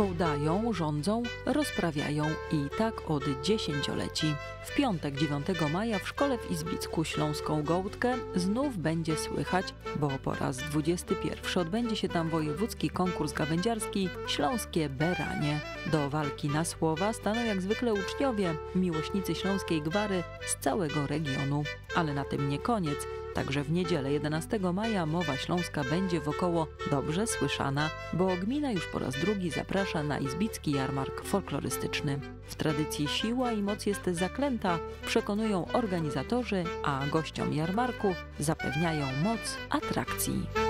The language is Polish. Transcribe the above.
Gołdają, rządzą, rozprawiają i tak od dziesięcioleci. W piątek 9 maja w szkole w Izbicku Śląską Gołdkę znów będzie słychać, bo po raz 21 odbędzie się tam wojewódzki konkurs gawędziarski Śląskie Beranie. Do walki na słowa staną jak zwykle uczniowie, miłośnicy śląskiej gwary z całego regionu. Ale na tym nie koniec. Także w niedzielę 11 maja mowa śląska będzie wokoło dobrze słyszana, bo gmina już po raz drugi zaprasza na izbicki jarmark folklorystyczny. W tradycji siła i moc jest zaklęta, przekonują organizatorzy, a gościom jarmarku zapewniają moc atrakcji.